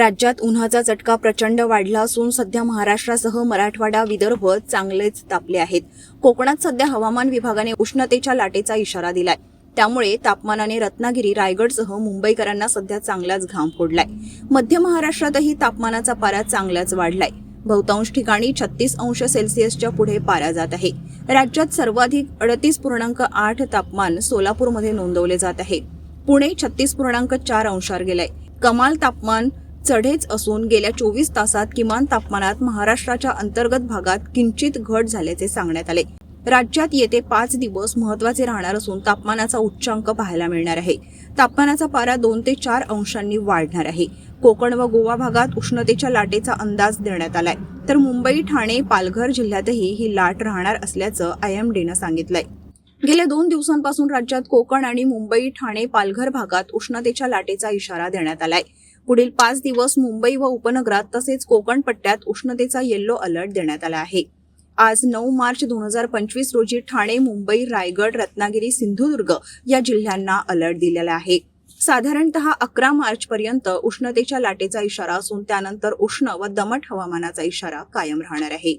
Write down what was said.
राज्यात उन्हाचा चटका प्रचंड वाढला असून सध्या महाराष्ट्रासह मराठवाडा विदर्भ चांगलेच तापले आहेत. कोकणात सध्या हवामान विभागाने उष्णतेच्या लाटेचा इशारा दिलाय. त्यामुळे तापमानाने रत्नागिरी रायगडसह मुंबईकरांना सध्या चांगलाच घाम फोडलाय. मध्य महाराष्ट्रातही तापमानाचा पारा चांगलाच वाढलाय. बहुतांश ठिकाणी छत्तीस अंश सेल्सिअसच्या पुढे पारा जात आहे. राज्यात सर्वाधिक अडतीस पूर्णांक आठ तापमान सोलापूरमध्ये नोंदवले जात आहे. पुणे छत्तीस पूर्णांक चार अंशावर गेलाय. कमाल तापमान चढेच असून गेल्या चोवीस तासात किमान तापमानात महाराष्ट्राच्या अंतर्गत भागात किंचित घट झाल्याचे सांगण्यात आले. राज्यात येते पाच दिवस महत्त्वाचे राहणार असून तापमानाचा उच्चांक पाहायला मिळणार आहे. तापमानाचा पारा दोन ते चार अंशांनी वाढणार आहे. कोकण व गोवा भागात उष्णतेच्या लाटेचा अंदाज देण्यात आलाय. तर मुंबई ठाणे पालघर जिल्ह्यातही ही लाट राहणार असल्याचं आय एम डीनं सांगितलंय. गेल्या दोन दिवसांपासून राज्यात कोकण आणि मुंबई ठाणे पालघर भागात उष्णतेच्या लाटेचा इशारा देण्यात आलाय. पुढील पाच दिवस मुंबई व उपनगरात तसेच कोकण पट्ट्यात उष्णतेचा येल्लो अलर्ट देण्यात आला आहे. आज नऊ मार्च दोन हजार पंचवीस रोजी ठाणे मुंबई रायगड रत्नागिरी सिंधुदुर्ग या जिल्ह्यांना अलर्ट दिलेला आहे. साधारणत अकरा मार्च पर्यंत उष्णतेच्या लाटेचा इशारा असून त्यानंतर उष्ण व दमट हवामानाचा इशारा कायम राहणार आहे.